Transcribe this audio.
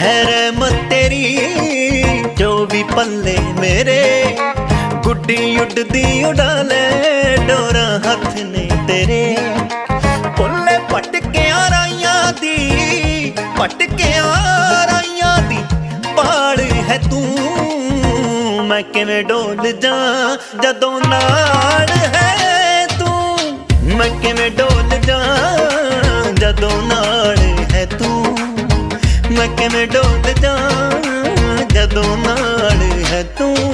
ਹੈ ਰਹਿਮਤ ਤੇਰੀ, ਜੋ ਵੀ ਪੱਲੇ ਮੇਰੇ। ਗੁੱਡੀ ਉੱਡਦੀ ਉਡਾਲੇ, ਡੋਰਾ ਹੱਥ ਨੇ ਤੇਰੇ। ਪੁੱਲੇ ਪਟਕਿਆਂ ਰਾਈਆਂ ਦੀ, ਪਟਕਿਆਂ ਰਾਈਆਂ ਦੀ, ਪਾਲ ਹੈ ਤੂੰ। ਮੈਂ ਕਿਵੇਂ ਡੋਲ ਜਾ ਜਦੋਂ ਨਾਲ ਹੈ ਤੂੰ? ਮੈਂ ਕਿਵੇਂ ਡੋਲ ਜਾ ਜਦੋਂ ਨਾਲ ਮੈਂ ਕਿਵੇਂ ਡੋਲ ਜਾਂ ਜਦੋਂ ਨਾਲ ਹੈ ਤੂੰ